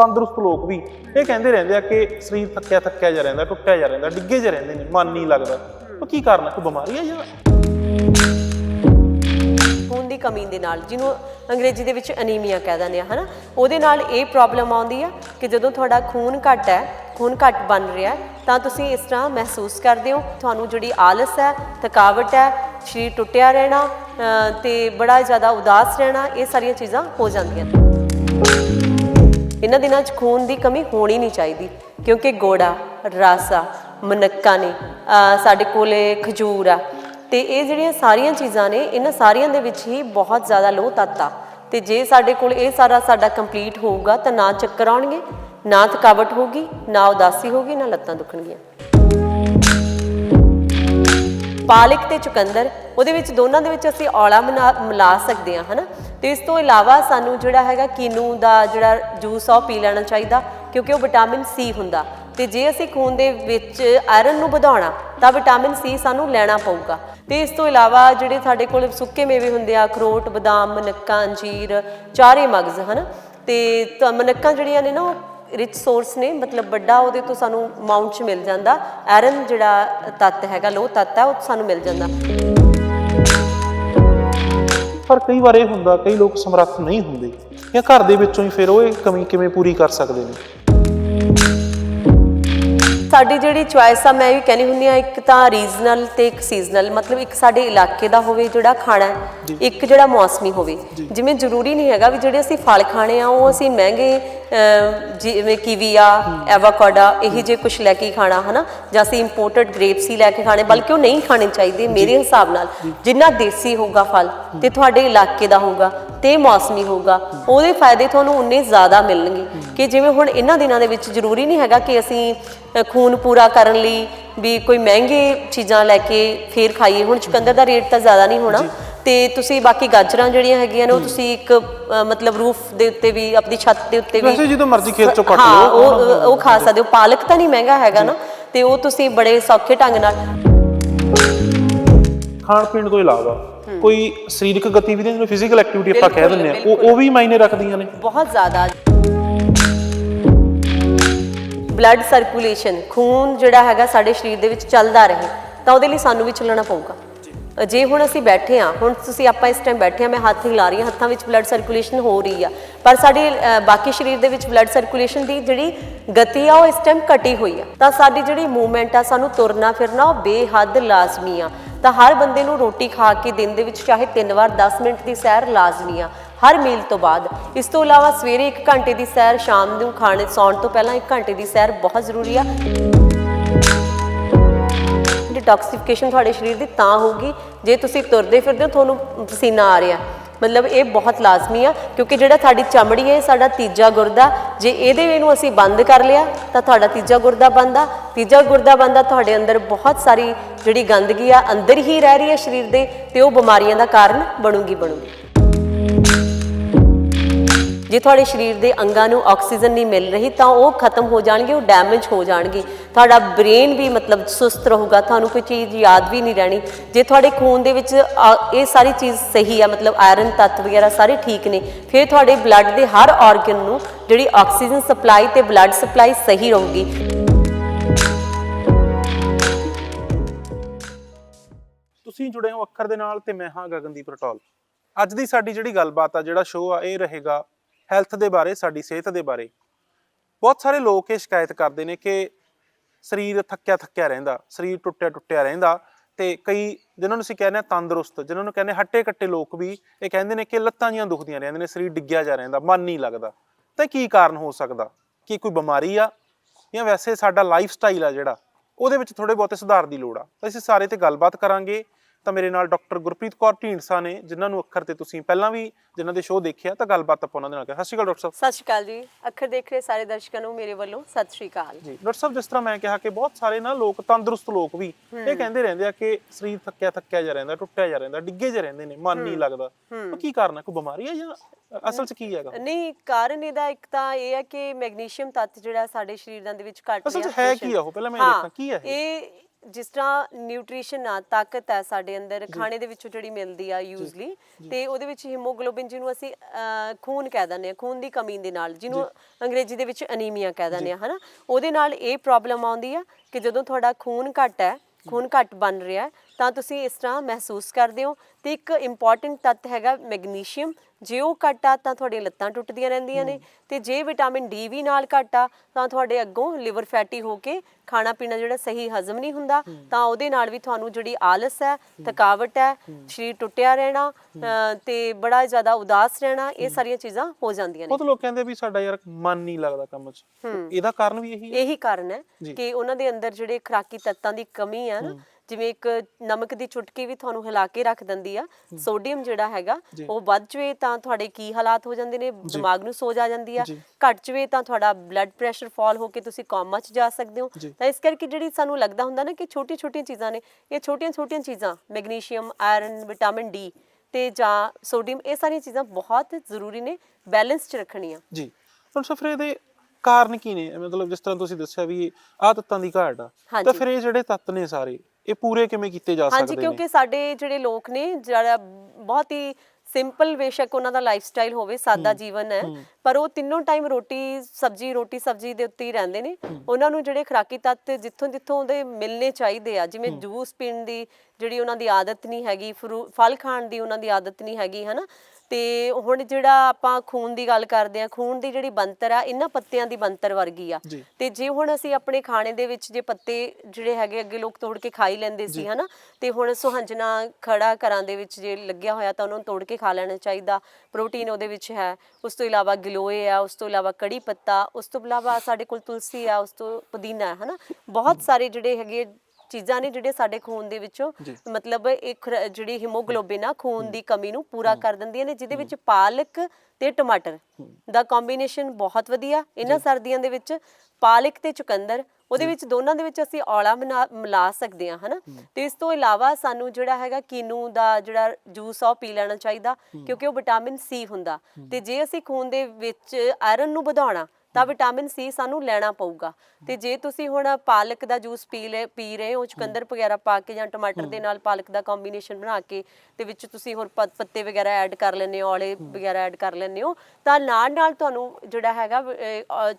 ਤੰਦਰੁਸਤ ਲੋਕ ਵੀ ਇਹ ਕਹਿੰਦੇ ਰਹਿੰਦੇ ਆ ਕਿ ਸਰੀਰ ਥੱਕਿਆ ਥੱਕਿਆ ਜਿਹਾ ਰਹਿੰਦਾ ਟੁੱਟਿਆ ਜਾ ਰਹਿੰਦਾ ਡਿੱਗੇ ਜਿਹੇ ਰਹਿੰਦੇ ਨੇ ਮਨ ਨਹੀਂ ਲੱਗਦਾ। ਉਹ ਕੀ ਕਾਰਨ ਹੈ ਕੋਈ ਬਿਮਾਰੀ ਹੈ ਜਾਂ ਖੂਨ ਦੀ ਕਮੀ ਦੇ ਨਾਲ ਜਿਹਨੂੰ ਅੰਗਰੇਜ਼ੀ ਦੇ ਵਿੱਚ ਅਨੀਮੀਆ ਕਹਿ ਦਿੰਦੇ ਆ ਹਨਾ? ਉਹਦੇ ਨਾਲ ਇਹ ਪ੍ਰੋਬਲਮ ਆਉਂਦੀ ਆ ਕਿ ਜਦੋਂ ਤੁਹਾਡਾ ਖੂਨ ਘੱਟ ਹੈ ਖੂਨ ਘੱਟ ਬਣ ਰਿਹਾ ਤਾਂ ਤੁਸੀਂ ਇਸ ਤਰ੍ਹਾਂ ਮਹਿਸੂਸ ਕਰਦੇ ਹੋ ਤੁਹਾਨੂੰ ਜਿਹੜੀ ਆਲਸ ਹੈ ਥਕਾਵਟ ਹੈ ਸਰੀਰ ਟੁੱਟਿਆ ਰਹਿਣਾ ਅ, ਤੇ ਬੜਾ ਜ਼ਿਆਦਾ ਉਦਾਸ ਰਹਿਣਾ ਇਹ ਸਾਰੀਆਂ ਚੀਜ਼ਾਂ ਹੋ ਜਾਂਦੀਆਂ ਨੇ। ਇਹਨਾਂ ਦਿਨਾਂ 'ਚ ਖੂਨ ਦੀ ਕਮੀ ਹੋਣੀ ਨਹੀਂ ਚਾਹੀਦੀ, ਕਿਉਂਕਿ ਗੋੜਾ ਰਾਸਾ, ਮਨੱਕਾ ਨੇ ਸਾਡੇ ਕੋਲੇ ਖਜੂਰ ਆ। ਤੇ ਇਹ ਜਿਹੜੀਆਂ ਸਾਰੀਆਂ ਚੀਜ਼ਾਂ ਨੇ, ਇਹਨਾਂ ਸਾਰੀਆਂ ਦੇ ਵਿੱਚ ਹੀ ਬਹੁਤ ਜ਼ਿਆਦਾ ਲੋਹ ਤੱਤ ਆ। ਤੇ ਜੇ ਸਾਡੇ ਕੋਲ ਇਹ ਸਾਰਾ ਸਾਡਾ ਕੰਪਲੀਟ ਹੋਊਗਾ, ਤਾਂ ਨਾ ਚੱਕਰ ਆਉਣਗੇ, ਨਾ ਥਕਾਵਟ ਹੋਊਗੀ, ਨਾ ਉਦਾਸੀ ਹੋਊਗੀ, ਨਾ ਲੱਤਾਂ ਦੁਖਣਗੀਆਂ। ਪਾਲਕ ਤੇ ਚੁਕੰਦਰ, ਉਹਦੇ ਵਿੱਚ ਦੋਨਾਂ ਦੇ ਵਿੱਚ ਅਸੀਂ ਔਲਾ ਮਿਲਾ ਮਿਲਾ ਸਕਦੇ ਹਾਂ, ਹਨਾ? ਤੇ ਇਸ ਤੋਂ ਇਲਾਵਾ ਸਾਨੂੰ ਜਿਹੜਾ ਹੈਗਾ ਕੀਨੂ ਦਾ ਜਿਹੜਾ ਜੂਸ ਆ ਉਹ ਪੀ ਲੈਣਾ ਚਾਹੀਦਾ, ਕਿਉਂਕਿ ਉਹ ਵਿਟਾਮਿਨ ਸੀ ਹੁੰਦਾ। ਤੇ ਜੇ ਅਸੀਂ ਖੂਨ ਦੇ ਵਿੱਚ ਆਇਰਨ ਨੂੰ ਵਧਾਉਣਾ, ਤਾਂ ਵਿਟਾਮਿਨ ਸੀ ਸਾਨੂੰ ਲੈਣਾ ਪਊਗਾ। ਤੇ ਇਸ ਤੋਂ ਇਲਾਵਾ ਜਿਹੜੇ ਸਾਡੇ ਕੋਲ ਸੁੱਕੇ ਮੇਵੇ ਹੁੰਦੇ ਆ, ਅਖਰੋਟ, ਬਦਾਮ, ਮਨੱਕਾਂ, ਅੰਜੀਰ, ਚਾਰੇ ਮਗਜ਼, ਹਨਾ? ਤੇ ਤਾਂ ਮਨੱਕਾਂ ਜਿਹੜੀਆਂ ਨੇ ਨਾ, ਉਹ ਰਿਚ ਸੋਰਸ ਨੇ, ਮਤਲਬ ਵੱਡਾ ਉਹਦੇ ਤੋਂ ਸਾਨੂੰ ਅਮਾਉਂਟ ਚ ਮਿਲ ਜਾਂਦਾ। ਆਇਰਨ ਜਿਹੜਾ ਤੱਤ ਹੈਗਾ ਲੋ ਤੱਤ ਹੈ ਉਹ ਸਾਨੂੰ ਮਿਲ ਜਾਂਦਾ। ਪਰ ਕਈ ਵਾਰ ਇਹ ਹੁੰਦਾ, ਕਈ ਲੋਕ ਸਮਰੱਥ ਨਹੀਂ ਹੁੰਦੇ ਜਾਂ ਘਰ ਦੇ ਵਿੱਚੋਂ ਹੀ ਫਿਰ ਉਹ ਇਹ ਕਮੀ ਕਿਵੇਂ ਪੂਰੀ ਕਰ ਸਕਦੇ ਨੇ। ਸਾਡੀ ਜਿਹੜੀ ਚੁਆਇਸ ਆ ਮੈਂ ਵੀ ਕਹਿੰਦੀ ਹੁੰਦੀ ਆ ਇੱਕ ਤਾਂ ਰੀਜਨਲ ਤੇ ਇੱਕ ਸੀਜ਼ਨਲ ਮਤਲਬ ਇੱਕ ਸਾਡੇ ਇਲਾਕੇ ਦਾ ਹੋਵੇ ਜਿਹੜਾ ਖਾਣਾ ਹੈ, ਇੱਕ ਜਿਹੜਾ ਮੌਸਮੀ ਹੋਵੇ। ਜਿਵੇਂ ਜ਼ਰੂਰੀ ਨਹੀਂ ਹੈਗਾ ਵੀ ਜਿਹੜੇ ਅਸੀਂ ਫਲ ਖਾਣੇ ਆ ਉਹ ਅਸੀਂ ਮਹਿੰਗੇ ਜਿਵੇਂ ਕੀਵੀ ਆ ਐਵਾਕਾਡਾ ਇਹੀ ਜੇ ਕੁਝ ਲੈ ਕੇ ਖਾਣਾ ਹਨਾ? ਜਾਂ ਅਸੀਂ ਇੰਪੋਰਟਡ ਗ੍ਰੇਪਸ ਹੀ ਲੈ ਕੇ ਖਾਣੇ ਬਲਕਿ ਉਹ ਨਹੀਂ ਖਾਣੇ ਚਾਹੀਦੇ ਮੇਰੇ ਹਿਸਾਬ ਨਾਲ। ਜਿੰਨਾ ਦੇਸੀ ਹੋਊਗਾ ਫਲ ਤੇ ਤੁਹਾਡੇ ਇਲਾਕੇ ਦਾ ਹੋਊਗਾ ਤੇ ਮੌਸਮੀ ਹੋਊਗਾ। ਉਹਦੇ ਫਾਇਦੇ ਤੁਹਾਨੂੰ ਉਨੇ ਜ਼ਿਆਦਾ ਮਿਲਣਗੇ। ਕਿ ਜਿਵੇਂ ਹੁਣ ਇਹਨਾਂ ਦਿਨਾਂ ਦੇ ਵਿੱਚ ਜ਼ਰੂਰੀ ਨਹੀਂ ਹੈਗਾ ਕਿ ਅਸੀਂ ਖੂਨ ਪੂਰਾ ਕਰਨ ਲਈ ਵੀ ਕੋਈ ਮਹਿੰਗੇ ਚੀਜ਼ਾਂ ਲੈ ਕੇ ਫੇਰ ਖਾਈਏ। ਹੁਣ ਚੁਕੰਦਰ ਦਾ ਰੇਟ ਤਾਂ ਜ਼ਿਆਦਾ ਨਹੀਂ ਹੋਣਾ। ਤੇ ਤੁਸੀਂ ਬਾਕੀ ਗਾਜਰਾਂ ਜਿਹੜੀਆਂ ਹੈਗੀਆਂ ਨੇ ਉਹ ਤੁਸੀਂ ਇੱਕ ਮਤਲਬ ਰੂਫ ਦੇ ਉੱਤੇ ਵੀ ਆਪਣੀ ਛੱਤ ਦੇ ਉੱਤੇ ਵੀ ਵੈਸੇ ਜਦੋਂ ਮਰਜ਼ੀ ਖੇਤ ਚੋਂ ਹਾਂ ਲਿਓ। ਉਹ ਉਹ ਖਾ ਸਕਦੇ ਹੋ। ਪਾਲਕ ਤਾਂ ਨਹੀਂ ਮਹਿੰਗਾ ਹੈਗਾ ਨਾ। ਤੇ ਉਹ ਤੁਸੀਂ ਬੜੇ ਸੌਖੇ ਢੰਗ ਨਾਲ ਖਾਣ ਪੀਣ ਤੋਂ ਇਲਾਵਾ ਕੋਈ ਸਰੀਰਕ ਗਤੀਵਿਧੀਆਂ ਜਿਵੇਂ ਫਿਜ਼ੀਕਲ ਐਕਟੀਵਿਟੀ ਆਪਾਂ ਕਹਿ ਦਿੰਦੇ ਆ ਉਹ ਉਹ ਵੀ ਮਾਇਨੇ ਰੱਖਦੀਆਂ ਨੇ। ਬਹੁਤ ਜ਼ਿਆਦਾ। ਬਲੱਡ ਸਰਕੂਲੇਸ਼ਨ ਖੂਨ ਜਿਹੜਾ ਹੈਗਾ ਸਾਡੇ ਸਰੀਰ ਦੇ ਵਿੱਚ ਚੱਲਦਾ ਰਹੇ ਤਾਂ ਉਹਦੇ ਲਈ ਸਾਨੂੰ ਵੀ ਚੱਲਣਾ ਪਊਗਾ। ਜੇ ਹੁਣ ਅਸੀਂ ਬੈਠੇ ਆ ਹੁਣ ਤੁਸੀਂ ਆਪਾਂ ਇਸ ਟਾਈਮ ਬੈਠੇ ਆ ਮੈਂ ਹੱਥ ਹਿਲਾ ਰਹੀ ਹਾਂ, ਹੱਥਾਂ ਵਿੱਚ ਬਲੱਡ ਸਰਕੂਲੇਸ਼ਨ ਹੋ ਰਹੀ ਆ। ਪਰ ਸਾਡੇ ਬਾਕੀ ਸਰੀਰ ਦੇ ਵਿੱਚ ਬਲੱਡ ਸਰਕੂਲੇਸ਼ਨ ਦੀ ਜਿਹੜੀ ਗਤੀ ਆ, ਉਹ ਇਸ ਟਾਈਮ ਘਟੀ ਹੋਈ ਆ। ਤਾਂ ਸਾਡੀ ਜਿਹੜੀ ਮੂਵਮੈਂਟ ਆ, ਸਾਨੂੰ ਤੁਰਨਾ ਫਿਰਨਾ, ਉਹ ਬੇਹੱਦ ਲਾਜ਼ਮੀ ਆ। ਤਾਂ ਹਰ ਬੰਦੇ ਨੂੰ ਰੋਟੀ ਖਾ ਕੇ ਦਿਨ ਦੇ ਵਿੱਚ ਚਾਹੇ ਤਿੰਨ ਵਾਰ 10 ਮਿੰਟ ਦੀ ਸੈਰ ਲਾਜ਼ਮੀ ਆ, ਹਰ ਮੀਲ ਤੋਂ ਬਾਅਦ। ਇਸ ਤੋਂ ਇਲਾਵਾ ਸਵੇਰੇ 1 ਘੰਟੇ ਦੀ ਸੈਰ, ਸ਼ਾਮ ਨੂੰ ਖਾਣੇ, ਸੌਣ ਤੋਂ ਪਹਿਲਾਂ 1 ਘੰਟੇ ਦੀ ਸੈਰ ਬਹੁਤ ਜ਼ਰੂਰੀ ਆ। ਡਿਟੌਕਸੀਫਿਕੇਸ਼ਨ ਤੁਹਾਡੇ ਸਰੀਰ ਦੀ ਤਾਂ ਹੋਊਗੀ। ਜੇ ਤੁਸੀਂ ਤੁਰਦੇ ਫਿਰਦੇ ਹੋ, ਤੁਹਾਨੂੰ ਪਸੀਨਾ ਆ ਰਿਹਾ। ਮਤਲਬ ਇਹ ਬਹੁਤ ਲਾਜ਼ਮੀ ਆ, ਕਿਉਂਕਿ ਜਿਹੜਾ ਸਾਡੀ ਚਮੜੀ ਹੈ, ਇਹ ਸਾਡਾ ਤੀਜਾ ਗੁਰਦਾ ਜੇ ਇਹਦੇ ਇਹਨੂੰ ਅਸੀਂ ਬੰਦ ਕਰ ਲਿਆ, ਤਾਂ ਤੁਹਾਡਾ ਤੀਜਾ ਗੁਰਦਾ ਬੰਦ ਤੀਜਾ ਗੁਰਦਾ ਬੰਦ ਤੁਹਾਡੇ ਅੰਦਰ ਬਹੁਤ ਸਾਰੀ ਜਿਹੜੀ ਗੰਦਗੀ ਆ, ਅੰਦਰ ਹੀ ਰਹਿ ਰਹੀ ਹੈ ਸਰੀਰ ਦੇ, ਤੇ ਉਹ ਬਿਮਾਰੀਆਂ ਦਾ ਕਾਰਨ ਬਣੂਗੀ ਬਣੂਗੀ। ਜੇ ਤੁਹਾਡੇ ਸਰੀਰ ਦੇ ਅੰਗਾਂ ਨੂੰ ਆਕਸੀਜਨ ਨਹੀਂ ਮਿਲ ਰਹੀ, ਤਾਂ ਉਹ ਖਤਮ ਹੋ ਜਾਣਗੇ, ਉਹ ਡੈਮੇਜ ਹੋ ਜਾਣਗੇ। ਤੁਹਾਡਾ ਬ੍ਰੇਨ ਵੀ ਮਤਲਬ ਸੁਸਤ ਰਹੂਗਾ, ਤੁਹਾਨੂੰ ਕੋਈ ਚੀਜ਼ ਯਾਦ ਵੀ ਨਹੀਂ ਰਹਿਣੀ। ਜੇ ਤੁਹਾਡੇ ਖੂਨ ਦੇ ਵਿੱਚ ਇਹ ਸਾਰੀ ਚੀਜ਼ ਸਹੀ ਆ, ਮਤਲਬ ਆਇਰਨ ਤੱਤ ਵਗੈਰਾ ਸਾਰੇ ਠੀਕ ਨੇ, ਫਿਰ ਤੁਹਾਡੇ ਬਲੱਡ ਦੇ ਹਰ ਆਰਗਨ ਨੂੰ ਜਿਹੜੀ ਆਕਸੀਜਨ ਸਪਲਾਈ ਤੇ ਬਲੱਡ ਸਪਲਾਈ ਸਹੀ ਰਹੂਗੀ। ਤੁਸੀਂ ਜੁੜੇ ਹੋ ਅੱਖਰ ਦੇ ਨਾਲ ਤੇ ਮੈਂ ਹਾਂ ਗਗਨਦੀਪ ਰਟੋਲ। ਅੱਜ ਦੀ ਸਾਡੀ ਜਿਹੜੀ ਗੱਲਬਾਤ ਆ, ਜਿਹੜਾ ਸ਼ੋਅ ਆ, ਇਹ ਰਹੇਗਾ ਹੈਲਥ ਦੇ ਬਾਰੇ, ਸਾਡੀ ਸਿਹਤ ਦੇ ਬਾਰੇ। ਬਹੁਤ ਸਾਰੇ ਲੋਕ ਇਹ ਸ਼ਿਕਾਇਤ ਕਰਦੇ ਨੇ ਕਿ ਸਰੀਰ ਥੱਕਿਆ ਥੱਕਿਆ ਰਹਿੰਦਾ, ਸਰੀਰ ਟੁੱਟਿਆ ਟੁੱਟਿਆ ਰਹਿੰਦਾ ਤੇ ਕਈ ਜਿਨ੍ਹਾਂ ਨੂੰ ਅਸੀਂ ਕਹਿੰਦੇ ਆ ਤੰਦਰੁਸਤ, ਜਿਨ੍ਹਾਂ ਨੂੰ ਕਹਿੰਦੇ ਹੱਟੇ ਕੱਟੇ ਲੋਕ ਵੀ ਇਹ ਕਹਿੰਦੇ ਨੇ ਕਿ ਲੱਤਾਂ ਜੀਆਂ ਦੁਖਦੀਆਂ ਰਹਿੰਦੀਆਂ ਨੇ, ਸਰੀਰ ਡਿੱਗਿਆ ਜਾ ਰਹਿੰਦਾ, ਮਨ ਨਹੀਂ ਲੱਗਦਾ। ਤਾਂ ਕੀ ਕਾਰਨ ਹੋ ਸਕਦਾ? ਕੀ ਕੋਈ ਬਿਮਾਰੀ ਆ? ਜਾਂ ਵੈਸੇ ਸਾਡਾ ਲਾਈਫ ਸਟਾਈਲ ਆ ਜਿਹੜਾ, ਉਹਦੇ ਵਿੱਚ ਥੋੜੇ ਬਹੁਤੇ ਸੁਧਾਰ ਦੀ ਲੋੜ ਆ। ਤਾਂ ਅਸੀਂ ਸਾਰੇ ਤੇ ਗੱਲਬਾਤ ਕਰਾਂਗੇ। ਤਾਂ ਮੇਰੇ ਨਾਲ ਡਾਕਟਰ ਗੁਰਪ੍ਰੀਤ ਕੌਰ ਢੀਂਡਸਾ ਨੇ ਜਿਨ੍ਹਾਂ ਨੂੰ ਅੱਖਰ ਤੇ ਤੁਸੀਂ ਪਹਿਲਾਂ ਵੀ ਜਿਨ੍ਹਾਂ ਦੇ ਸ਼ੋਅ ਦੇਖਿਆ ਤਾਂ ਗੱਲਬਾਤ ਆਪਾਂ ਉਹਨਾਂ ਦੇ ਨਾਲ ਕਰਾਂਗੇ। ਸਤਿ ਸ਼੍ਰੀ ਅਕਾਲ ਡਾਕਟਰ ਸਾਹਿਬ। ਸਤਿ ਸ਼੍ਰੀ ਅਕਾਲ ਜੀ। ਅੱਖਰ ਦੇਖ ਰਹੇ ਸਾਰੇ ਦਰਸ਼ਕਾਂ ਨੂੰ ਮੇਰੇ ਵੱਲੋਂ ਸਤਿ ਸ਼੍ਰੀ ਅਕਾਲ। ਜੀ ਡਾਕਟਰ ਸਾਹਿਬ ਜਿਸ ਤਰ੍ਹਾਂ ਮੈਂ ਕਿਹਾ ਕਿ ਬਹੁਤ ਸਾਰੇ ਨਾ ਲੋਕ ਤੰਦਰੁਸਤ ਲੋਕ ਵੀ ਇਹ ਕਹਿੰਦੇ ਰਹਿੰਦੇ ਆ ਕਿ ਸਰੀਰ ਥੱਕਿਆ ਥੱਕਿਆ ਜਿਹਾ ਰਹਿੰਦਾ ਟੁੱਟਿਆ ਜਿਹਾ ਰਹਿੰਦਾ ਡਿੱਗੇ ਜਿਹੇ ਰਹਿੰਦੇ ਨੇ ਮਨ ਨਹੀਂ ਲੱਗਦਾ। ਉਹ ਕੀ ਕਾਰਨ ਹੈ ਕੋਈ ਬਿਮਾਰੀ ਹੈ ਜਾਂ ਅਸਲ 'ਚ ਕੀ ਹੈਗਾ? ਨਹੀਂ ਕਾਰਨ ਇਹਦਾ ਇੱਕ ਤਾਂ ਇਹ ਹੈ ਕਿ ਮੈਗਨੀਸ਼ੀਅਮ ਤੱਤ ਜਿਹੜਾ ਸਾਡੇ ਸਰੀਰਾਂ ਦੇ ਵਿੱਚ ਘਟ ਅਸਲ 'ਚ ਰਿਹਾ ਹੈ ਕੀ ਆ ਉਹ? ਪਹਿਲਾਂ ਮੈਂ ਦੇਖਾਂ ਕੀ ਹੈ ਇਹ ਜਿਸ ਤਰ੍ਹਾਂ ਨਿਊਟ੍ਰੀਸ਼ਨ ਆ ਤਾਕਤ ਹੈ ਸਾਡੇ ਅੰਦਰ ਖਾਣੇ ਦੇ ਵਿੱਚੋਂ ਜਿਹੜੀ ਮਿਲਦੀ ਆ ਯੂਜ਼ਲੀ ਤੇ ਉਹਦੇ ਵਿੱਚ ਹੀਮੋਗਲੋਬਿਨ ਜਿਹਨੂੰ ਅਸੀਂ ਖੂਨ ਕਹਿ ਦਿੰਦੇ ਆ ਖੂਨ ਦੀ ਕਮੀ ਦੇ ਨਾਲ ਜਿਹਨੂੰ ਅੰਗਰੇਜ਼ੀ ਦੇ ਵਿੱਚ ਅਨੀਮੀਆ ਕਹਿ ਦਿੰਦੇ ਆ ਹਨਾ? ਉਹਦੇ ਨਾਲ ਇਹ ਪ੍ਰੋਬਲਮ ਆਉਂਦੀ ਆ ਕਿ ਜਦੋਂ ਤੁਹਾਡਾ ਖੂਨ ਘੱਟ ਹੈ ਖੂਨ ਘੱਟ ਬਣ ਰਿਹਾ ਤਾਂ ਤੁਸੀਂ ਇਸ ਤਰ੍ਹਾਂ ਮਹਿਸੂਸ ਕਰਦੇ ਹੋ ਤੇ ਇੱਕ ਇੰਪੋਰਟੈਂਟ ਤੱਤ ਹੈਗਾ ਮੈਗਨੀਸ਼ੀਅਮ ਜੇ ਉਹ ਘੱਟ ਆ ਤਾਂ ਤੁਹਾਡੀਆਂ ਲੱਤਾਂ ਟੁੱਟਦੀਆਂ ਰਹਿੰਦੀਆਂ ਨੇ। ਤੇ ਜੇ ਵਿਟਾਮਿਨ ਡੀ ਵੀ ਨਾਲ ਘੱਟ ਆ ਤਾਂ ਤੁਹਾਡੇ ਅੱਗੋਂ ਲਿਵਰ ਫੈਟੀ ਹੋ ਕੇ ਖਾਣਾ ਪੀਣਾ ਜਿਹੜਾ ਸਹੀ ਹਜ਼ਮ ਨਹੀਂ ਹੁੰਦਾ। ਤਾਂ ਉਹਦੇ ਨਾਲ ਵੀ ਤੁਹਾਨੂੰ ਜਿਹੜੀ ਆਲਸ ਹੈ ਥਕਾਵਟ ਹੈ ਸਰੀਰ ਟੁੱਟਿਆ ਰਹਿਣਾ ਤੇ ਬੜਾ ਜ਼ਿਆਦਾ ਉਦਾਸ ਰਹਿਣਾ ਇਹ ਸਾਰੀਆਂ ਚੀਜ਼ਾਂ ਹੋ ਜਾਂਦੀਆਂ ਨੇ। ਬਹੁਤ ਲੋਕ ਕਹਿੰਦੇ ਵੀ ਸਾਡਾ ਯਾਰ ਮਨ ਨਹੀਂ ਲੱਗਦਾ ਕੰਮ 'ਚ। ਇਹਦਾ ਕਾਰਨ ਵੀ ਇਹੀ ਹੈ। ਇਹੀ ਕਾਰਨ ਹੈ ਕਿ ਉਹਨਾਂ ਦੇ ਅੰਦਰ ਜਿਹੜੇ ਖੁਰਾਕੀ ਤੱਤਾਂ ਦੀ ਕਮੀ ਹੈ ਨਾ ਜਿਵੇਂ ਇੱਕ ਨਮਕ ਦੀ ਚੁਟਕੀ ਵੀ ਤੁਹਾਨੂੰ ਹਿਲਾ ਕੇ ਰੱਖ ਦਿੰਦੀ ਆ ਸੋਡੀਅਮ ਜਿਹੜਾ ਹੈਗਾ ਉਹ ਵੱਧ ਜਵੇ ਤਾਂ ਤੁਹਾਡੇ ਕੀ ਹਾਲਾਤ ਹੋ ਜਾਂਦੇ ਨੇ ਦਿਮਾਗ ਨੂੰ ਸੋਜ ਆ ਜਾਂਦੀ ਆ। ਘਟ ਜਵੇ ਤਾਂ ਤੁਹਾਡਾ ਬਲੱਡ ਪ੍ਰੈਸ਼ਰ ਫਾਲ ਹੋ ਕੇ ਤੁਸੀਂ ਕੋਮਾ 'ਚ ਜਾ ਸਕਦੇ ਹੋ। ਤਾਂ ਇਸ ਕਰਕੇ ਜਿਹੜੀ ਸਾਨੂੰ ਲੱਗਦਾ ਹੁੰਦਾ ਨਾ ਕਿ ਛੋਟੀ ਛੋਟੀਆਂ ਚੀਜ਼ਾਂ ਨੇ ਇਹ ਛੋਟੀਆਂ ਛੋਟੀਆਂ ਚੀਜ਼ਾਂ ਮੈਗਨੀਸ਼ੀਅਮ ਆਇਰਨ ਵਿਟਾਮਿਨ ਡੀ ਤੇ ਜਾਂ ਸੋਡੀਅਮ ਇਹ ਸਾਰੀਆਂ ਚੀਜ਼ਾਂ ਬਹੁਤ ਜ਼ਰੂਰੀ ਨੇ ਬੈਲੈਂਸ 'ਚ ਰੱਖਣੀਆਂ। ਜੀ। ਹੁਣ ਸਰ ਫਿਰ ਇਹਦੇ ਕਾਰਨ ਕੀ ਨੇ? ਮਤਲਬ ਜਿਸ ਤਰ੍ਹਾਂ ਤੁਸੀਂ ਦੱਸਿਆ ਵੀ ਆਹ ਤੱਤਾਂ ਦੀ ਘਾਟ ਆ। ਤਾਂ। ਫਿਰ ਇਹ ਜਿਹੜੇ ਤੱਤ ਨੇ ਸਾਰੇ ਇਹ ਪੂਰੇ ਕਿਵੇਂ ਕੀਤੇ ਜਾ ਹਾਂਜੀ ਸਕਦੇ ਨੇ? ਕਿਉਂਕਿ ਸਾਡੇ ਜਿਹੜੇ ਲੋਕ ਨੇ ਜਿਹੜਾ ਬਹੁਤ ਹੀ ਸਿੰਪਲ ਬੇਸ਼ੱਕ ਉਹਨਾਂ ਦਾ ਲਾਈਫ ਸਟਾਈਲ ਹੋਵੇ ਸਾਦਾ ਜੀਵਨ ਹੈ ਪਰ ਉਹ ਤਿੰਨੋਂ ਟਾਈਮ ਰੋਟੀ ਸਬਜੀ ਰੋਟੀ ਸਬਜੀ ਦੇ ਉੱਤੇ ਹੀ ਰਹਿੰਦੇ ਨੇ। ਉਹਨਾਂ ਨੂੰ ਜਿਹੜੇ ਖੁਰਾਕੀ ਤੱਤ ਜਿੱਥੋਂ ਜਿੱਥੋਂ ਉਹਦੇ ਮਿਲਨੇ ਚਾਹੀਦੇ ਆ ਜਿਵੇਂ ਜੂਸ ਪੀਣ ਦੀ ਜਿਹੜੀ ਉਹਨਾਂ ਦੀ ਆਦਤ ਨਹੀਂ ਹੈਗੀ ਫਲ ਖਾਣ ਦੀ ਉਹਨਾਂ ਦੀ ਆਦਤ ਨਹੀਂ ਹੈਗੀ ਹਨਾ? ਤੇ ਹੁਣ ਜਿਹੜਾ ਆਪਾਂ ਖੂਨ ਦੀ ਗੱਲ ਕਰਦੇ ਆ ਖੂਨ ਦੀ ਜਿਹੜੀ ਬੰਤਰ ਆ ਇਹਨਾਂ ਪੱਤਿਆਂ ਦੀ ਬੰਤਰ ਵਰਗੀ ਆ। ਤੇ ਜੇ ਹੁਣ ਅਸੀਂ ਆਪਣੇ ਖਾਣੇ ਦੇ ਵਿੱਚ ਜੇ ਪੱਤੇ ਜਿਹੜੇ ਹੈਗੇ ਅੱਗੇ ਲੋਕ ਤੋੜ ਕੇ ਖਾ ਹੀ ਲੈਂਦੇ ਸੀ ਹਨਾ? ਤੇ ਹੁਣ ਸੁਹੰਜਣਾ ਖੜਾ ਘਰਾਂ ਦੇ ਵਿੱਚ ਜੇ ਲੱਗਿਆ ਹੋਇਆ ਤਾਂ ਉਹਨੂੰ ਤੋੜ ਕੇ ਖਾ ਲੈਣਾ ਚਾਹੀਦਾ। ਪ੍ਰੋਟੀਨ ਉਹਦੇ ਵਿੱਚ ਹੈ। ਉਸ ਤੋਂ ਇਲਾਵਾ ਗਲੋਏ ਆ ਉਸ ਤੋਂ ਇਲਾਵਾ ਕੜੀ ਪੱਤਾ ਉਸ ਤੋਂ ਇਲਾਵਾ ਸਾਡੇ ਕੋਲ ਤੁਲਸੀ ਆ ਉਸ ਤੋਂ ਪੁਦੀਨਾ ਹੈ ਹਨਾ? ਬਹੁਤ ਸਾਰੇ ਜਿਹੜੇ ਹੈਗੇ ਚੀਜ਼ਾਂ ਨੇ ਜਿਹੜੇ ਸਾਡੇ ਖੂਨ ਦੇ ਵਿੱਚੋਂ ਮਤਲਬ ਇੱਕ ਜਿਹੜੀ ਹੀਮੋਗਲੋਬਿਨ ਆ ਖੂਨ ਦੀ ਕਮੀ ਨੂੰ ਪੂਰਾ ਕਰ ਦਿੰਦੀਆਂ ਨੇ ਜਿਹਦੇ ਵਿੱਚ ਪਾਲਕ ਤੇ ਟਮਾਟਰ ਦਾ ਕੰਬੀਨੇਸ਼ਨ ਬਹੁਤ ਵਧੀਆ। ਇਹਨਾਂ ਸਰਦੀਆਂ ਦੇ ਵਿੱਚ ਪਾਲਕ ਤੇ ਚੁਕੰਦਰ ਉਹਦੇ ਵਿੱਚ ਦੋਨਾਂ ਦੇ ਵਿੱਚ ਅਸੀਂ ਔਲਾ ਮਿਲਾ ਸਕਦੇ ਹਾਂ ਹਨਾ? ਤੇ ਇਸ ਤੋਂ ਇਲਾਵਾ ਸਾਨੂੰ ਜਿਹੜਾ ਹੈਗਾ ਕੀਨੂ ਦਾ ਜਿਹੜਾ ਜੂਸ ਆ ਉਹ ਪੀ ਲੈਣਾ ਚਾਹੀਦਾ ਕਿਉਂਕਿ ਉਹ ਵਿਟਾਮਿਨ ਸੀ ਹੁੰਦਾ। ਤੇ ਜੇ ਅਸੀਂ ਖੂਨ ਦੇ ਵਿੱਚ ਆਇਰਨ ਨੂੰ ਵਧਾਉਣਾ ਤਾਂ ਵਿਟਾਮਿਨ ਸੀ ਸਾਨੂੰ ਲੈਣਾ ਪਊਗਾ। ਤੇ ਜੇ ਤੁਸੀਂ ਹੁਣ ਪਾਲਕ ਦਾ ਜੂਸ ਪੀ ਲੈ ਪੀ ਰਹੇ ਹੋ ਚੁਕੰਦਰ ਵਗੈਰਾ ਪਾ ਕੇ ਜਾਂ ਟਮਾਟਰ ਦੇ ਨਾਲ ਪਾਲਕ ਦਾ ਕੰਬੀਨੇਸ਼ਨ ਬਣਾ ਕੇ ਤੇ ਵਿੱਚ ਤੁਸੀਂ ਹੋਰ ਪੱਤੇ ਵਗੈਰਾ ਐਡ ਕਰ ਲੈਂਦੇ ਹੋ ਔਲੇ ਵਗੈਰਾ ਐਡ ਕਰ ਲੈਂਦੇ ਹੋ ਤਾਂ ਨਾਲ ਨਾਲ ਤੁਹਾਨੂੰ ਜਿਹੜਾ ਹੈਗਾ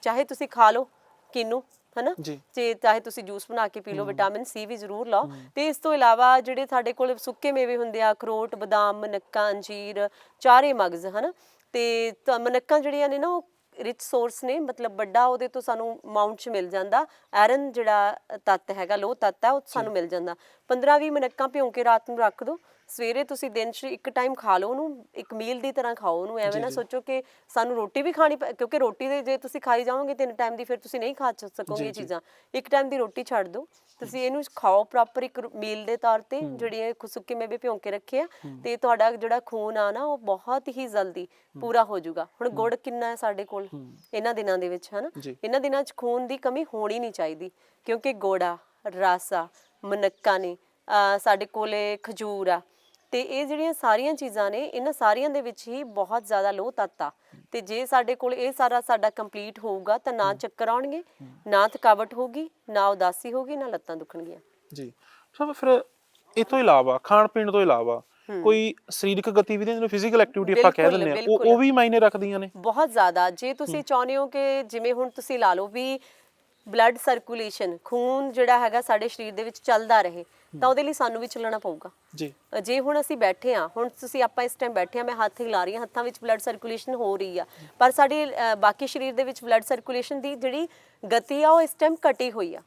ਚਾਹੇ ਤੁਸੀਂ ਖਾ ਲਓ ਕਿਨੂੰ ਹਨਾ? ਜੀ। ਤੇ ਚਾਹੇ ਤੁਸੀਂ ਜੂਸ ਬਣਾ ਕੇ ਪੀ ਲਓ ਵਿਟਾਮਿਨ ਸੀ ਵੀ ਜ਼ਰੂਰ ਲਓ। ਤੇ ਇਸ ਤੋਂ ਇਲਾਵਾ ਜਿਹੜੇ ਸਾਡੇ ਕੋਲ ਸੁੱਕੇ ਮੇਵੇ ਹੁੰਦੇ ਆ ਅਖਰੋਟ ਬਦਾਮ ਮਨੱਕਾਂ ਅੰਜੀਰ ਚਾਰੇ ਮਗਜ਼ ਹਨਾ? ਤੇ ਤਾਂ ਮਨੱਕਾਂ ਜਿਹੜੀਆਂ ਨੇ ਨਾ ਉਹ ਰਿਚ ਸੋਰਸ ਨੇ ਮਤਲਬ ਵੱਡਾ ਉਹਦੇ ਤੋਂ ਸਾਨੂੰ ਅਮਾਉਂਟ ਚ ਮਿਲ ਜਾਂਦਾ। ਆਇਰਨ ਜਿਹੜਾ ਤੱਤ ਹੈਗਾ ਲੋ ਤੱਤ ਹੈ ਉਹ ਸਾਨੂੰ ਮਿਲ ਜਾਂਦਾ। 15 20 ਮਨੱਕਾਂ ਭਿਉਂ ਕੇ ਰਾਤ ਨੂੰ ਰੱਖ ਦਿਓ ਸਵੇਰੇ ਤੁਸੀਂ ਦਿਨ 'ਚ ਇੱਕ ਟਾਈਮ ਖਾ ਲਓ ਉਹਨੂੰ ਇੱਕ ਮੀਲ ਦੀ ਤਰ੍ਹਾਂ ਖਾਓ ਉਹਨੂੰ ਐਵੇਂ ਨਾ ਸੋਚੋ ਕਿ ਸਾਨੂੰ ਰੋਟੀ ਵੀ ਖਾਣੀ ਪੈ- ਕਿਉਂਕਿ ਰੋਟੀ ਦੇ ਜੇ ਤੁਸੀਂ ਖਾਈ ਜਾਓਗੇ ਤਿੰਨ ਟਾਈਮ ਦੀ ਫਿਰ ਤੁਸੀਂ ਨਹੀਂ ਖਾ ਚ- ਸਕੋਗੇ ਇਹ ਚੀਜ਼ਾਂ। ਇੱਕ ਟਾਈਮ ਦੀ ਰੋਟੀ ਛੱਡ ਦਿਓ ਤੁਸੀਂ ਇਹਨੂੰ ਖਾਓ ਪ੍ਰੋਪਰ ਇੱਕ ਮੀਲ ਦੇ ਤੌਰ ਤੇ ਜਿਹੜੀ ਇਹ ਸੁੱਕੇ ਮੇਵੇ ਭਿਉਂ ਕੇ ਰੱਖੇ ਆ। ਤੇ ਤੁਹਾਡਾ ਜਿਹੜਾ ਖੂਨ ਆ ਨਾ ਉਹ ਬਹੁਤ ਹੀ ਜਲਦੀ ਪੂਰਾ ਹੋ ਜਾਊਗਾ। ਹੁਣ ਗੁੜ ਕਿੰਨਾ ਹੈ ਸਾਡੇ ਕੋਲ? ਇਹਨਾਂ ਦਿਨਾਂ ਦੇ ਵਿੱਚ ਹਨਾ? ਜੀ। ਇਹਨਾਂ ਦਿਨਾਂ 'ਚ ਖੂਨ ਦੀ ਕਮੀ ਹੋਣੀ ਨਹੀਂ ਚਾਹੀਦੀ ਕਿਉਂਕਿ ਗੋੜਾ ਰਾਸਾ ਮਨੱਕਾ ਨੇ ਅਹ ਸਾਡੇ ਕੋਲੇ ਖਜੂਰ ਆ। ਤੇ ਇਹ ਜਿਹੜੀਆਂ ਸਾਰੀਆਂ ਚੀਜ਼ਾਂ ਨੇ ਇਹਨਾਂ ਸਾਰੀਆਂ ਦੇ ਵਿੱਚ ਹੀ ਬਹੁਤ ਜ਼ਿਆਦਾ ਲੋਹ ਤੱਤ ਆ। ਤੇ ਜੇ ਸਾਡੇ ਕੋਲ ਇਹ ਸਾਰਾ ਸਾਡਾ ਕੰਪਲੀਟ ਹੋਊਗਾ ਤਾਂ ਨਾ ਚੱਕਰ ਆਉਣਗੇ ਨਾ ਥਕਾਵਟ ਹੋਗੀ ਨਾ ਉਦਾਸੀ ਹੋਗੀ ਨਾ ਲੱਤਾਂ ਦੁਖਣਗੀਆਂ। ਜੀ। ਸਰ ਫਿਰ ਇਹ ਤੋਂ ਇਲਾਵਾ ਖਾਣ ਪੀਣ ਤੋਂ ਇਲਾਵਾ ਕੋਈ ਸਰੀਰਕ ਗਤੀਵਿਧੀਆਂ ਜਿਹਨੂੰ ਫਿਜ਼ੀਕਲ ਐਕਟੀਵਿਟੀ ਆਪਾਂ ਕਹਿ ਦਿੰਦੇ ਆ। ਉਹ ਵੀ ਮਾਇਨੇ ਰੱਖਦੀਆਂ ਨੇ? ਬਹੁਤ ਜ਼ਿਆਦਾ। ਜੇ ਤੁਸੀਂ ਚਾਹੁੰਦੇ ਹੋ ਕਿ ਜਿਵੇਂ ਹੁਣ ਤੁਸੀਂ ਲਾ ਲਓ ਵੀ ਬਲੱਡ ਸਰਕੂਲੇਸ਼ਨ ਖੂਨ ਜਿਹੜਾ ਹੈਗਾ ਸਾਡੇ ਸਰੀਰ ਦੇ ਵਿੱਚ ਚੱਲਦਾ ਰਹੇ ਤਾਂ ਉਹਦੇ ਲਈ ਸਾਨੂੰ ਵੀ ਚੱਲਣਾ ਪਊਗਾ। ਜੀ। ਜੇ ਹੁਣ ਅਸੀਂ ਬੈਠੇ ਆ ਹੁਣ ਤੁਸੀਂ ਆਪਾਂ ਇਸ ਟਾਈਮ ਬੈਠੇ ਆ ਮੈਂ ਹੱਥ ਹਿਲਾ ਰਹੀ ਹਾਂ ਹੱਥਾਂ ਵਿੱਚ ਬਲੱਡ ਸਰਕੂਲੇਸ਼ਨ ਹੋ ਰਹੀ ਆ। ਪਰ ਸਾਡੇ ਬਾਕੀ ਸਰੀਰ ਦੇ ਵਿੱਚ ਬਲੱਡ ਸਰਕੂਲੇਸ਼ਨ ਦੀ ਜਿਹੜੀ ਗਤੀ ਆ ਉਹ ਇਸ ਟਾਈਮ ਘਟੀ ਹੋਈ ਆ।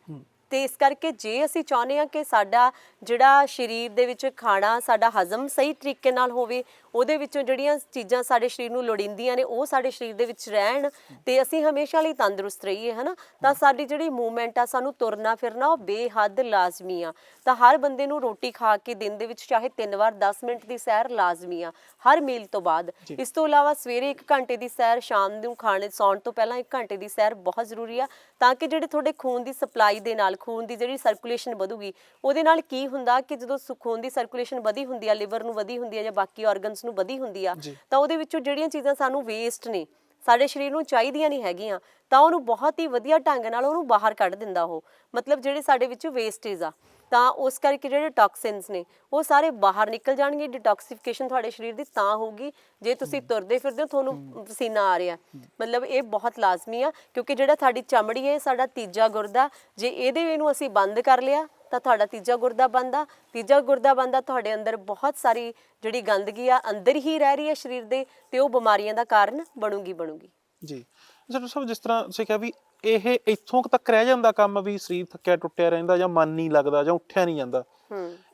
ਤੇ ਇਸ ਕਰਕੇ ਜੇ ਅਸੀਂ ਚਾਹੁੰਦੇ ਆ ਕਿ ਸਾਡਾ ਜਿਹੜਾ ਸਰੀਰ ਦੇ ਵਿੱਚ ਖਾਣਾ ਸਾਡਾ ਹਜ਼ਮ ਸਹੀ ਤਰੀਕੇ ਨਾਲ ਹੋਵੇ ਉਹਦੇ ਵਿੱਚੋਂ ਜਿਹੜੀਆਂ ਚੀਜ਼ਾਂ ਸਾਡੇ ਸਰੀਰ ਨੂੰ ਲੋੜੀਂਦੀਆਂ ਨੇ ਉਹ ਸਾਡੇ ਸਰੀਰ ਦੇ ਵਿੱਚ ਰਹਿਣ ਤੇ ਅਸੀਂ ਹਮੇਸ਼ਾ ਲਈ ਤੰਦਰੁਸਤ ਰਹੀਏ ਹਨਾ? ਤਾਂ ਸਾਡੀ ਜਿਹੜੀ ਮੂਵਮੈਂਟ ਆ ਸਾਨੂੰ ਤੁਰਨਾ ਫਿਰਨਾ ਉਹ ਬੇਹੱਦ ਲਾਜ਼ਮੀ ਆ। ਤਾਂ ਹਰ ਬੰਦੇ ਨੂੰ ਰੋਟੀ ਖਾ ਕੇ ਦਿਨ ਦੇ ਵਿੱਚ ਚਾਹੇ ਤਿੰਨ ਵਾਰ 10 ਮਿੰਟ ਦੀ ਸੈਰ ਲਾਜ਼ਮੀ ਆ ਹਰ ਮੀਲ ਤੋਂ ਬਾਅਦ। ਇਸ ਤੋਂ ਇਲਾਵਾ ਸਵੇਰੇ 1 ਘੰਟੇ ਦੀ ਸੈਰ ਸ਼ਾਮ ਨੂੰ ਖਾਣੇ ਸੌਣ ਤੋਂ ਪਹਿਲਾਂ 1 ਘੰਟੇ ਦੀ ਸੈਰ ਬਹੁਤ ਜ਼ਰੂਰੀ ਆ ਤਾਂ ਕਿ ਜਿਹੜੇ ਤੁਹਾਡੇ ਖੂਨ ਦੀ ਸਪਲਾਈ ਦੇ ਨਾਲ ਖੂਨ ਦੀ ਜਿਹੜੀ ਸਰਕੂਲੇਸ਼ਨ ਵਧੂਗੀ ਉਹਦੇ ਨਾਲ ਕੀ ਹੁੰਦਾ ਕਿ ਜਦੋਂ ਖੂਨ ਦੀ ਸਰਕੂਲੇਸ਼ਨ ਵਧੀ ਹੁੰਦੀ ਆ ਲਿਵਰ ਨੂੰ ਵਧੀ ਹੁੰਦੀ ਆ ਜਾਂ ਬਾਕੀ ਆਰਗਨਸ ਨੂੰ ਵਧੀ ਹੁੰਦੀ ਆ ਤਾਂ ਉਹਦੇ ਵਿੱਚੋਂ ਜਿਹੜੀਆਂ ਚੀਜ਼ਾਂ ਸਾਨੂੰ ਵੇਸਟ ਨੇ ਸਾਡੇ ਸਰੀਰ ਨੂੰ ਚਾਹੀਦੀਆਂ ਨਹੀਂ ਹੈਗੀਆਂ ਤਾਂ ਉਹਨੂੰ ਬਹੁਤ ਹੀ ਵਧੀਆ ਢੰਗ ਨਾਲ ਉਹਨੂੰ ਬਾਹਰ ਕੱਢ ਦਿੰਦਾ ਉਹ ਮਤਲਬ ਜਿਹੜੇ ਸਾਡੇ ਵਿੱਚ ਵੇਸਟੇਜ ਆ ਤਾਂ ਉਸ ਕਰਕੇ ਜਿਹੜੇ ਟੌਕਸਿਨਸ ਨੇ ਉਹ ਸਾਰੇ ਬਾਹਰ ਨਿਕਲ ਜਾਣਗੇ ਡਿਟੌਕਸੀਫਿਕੇਸ਼ਨ ਤੁਹਾਡੇ ਸਰੀਰ ਦੀ ਤਾਂ ਹੋਊਗੀ ਜੇ ਤੁਸੀਂ ਤੁਰਦੇ ਫਿਰਦੇ ਹੋ ਤੁਹਾਨੂੰ ਪਸੀਨਾ ਆ ਰਿਹਾ। ਮਤਲਬ ਇਹ ਬਹੁਤ ਲਾਜ਼ਮੀ ਆ ਕਿਉਂਕਿ ਜਿਹੜਾ ਸਾਡੀ ਚਮੜੀ ਹੈ ਸਾਡਾ ਤੀਜਾ ਗੁਰਦਾ ਜੇ ਇਹਦੇ ਇਹਨੂੰ ਅਸੀਂ ਬੰਦ ਕਰ ਲਿਆ ਤਾਂ ਤੁਹਾਡਾ ਤੀਜਾ ਗੁਰਦਾ ਬੰਦਾ, ਤੀਜਾ ਗੁਰਦਾ ਬੰਦਾ ਤੁਹਾਡੇ ਅੰਦਰ ਬਹੁਤ ਸਾਰੀ ਜਿਹੜੀ ਗੰਦਗੀ ਆ, ਅੰਦਰ ਹੀ ਰਹਿ ਰਹੀ ਹੈ ਸਰੀਰ ਦੇ ਤੇ ਉਹ ਬਿਮਾਰੀਆਂ ਦਾ ਕਾਰਨ ਬਣੂਗੀ ਬਣੂਗੀ। ਜੀ। ਅੱਛਾ, ਡਾਕਟਰ ਜਿਸ ਤਰ੍ਹਾਂ ਤੁਸੀਂ ਕਿਹਾ ਵੀ ਇਹ ਇੱਥੋਂ ਤੱਕ ਰਹਿ ਜਾਂਦਾ ਕੰਮ ਵੀ ਸਰੀਰ ਥੱਕਿਆ, ਟੁੱਟਿਆ ਰਹਿੰਦਾ ਜਾਂ ਮਨ ਨਹੀਂ ਲੱਗਦਾ ਜਾਂ ਉੱਠਿਆ ਨਹੀਂ ਜਾਂਦਾ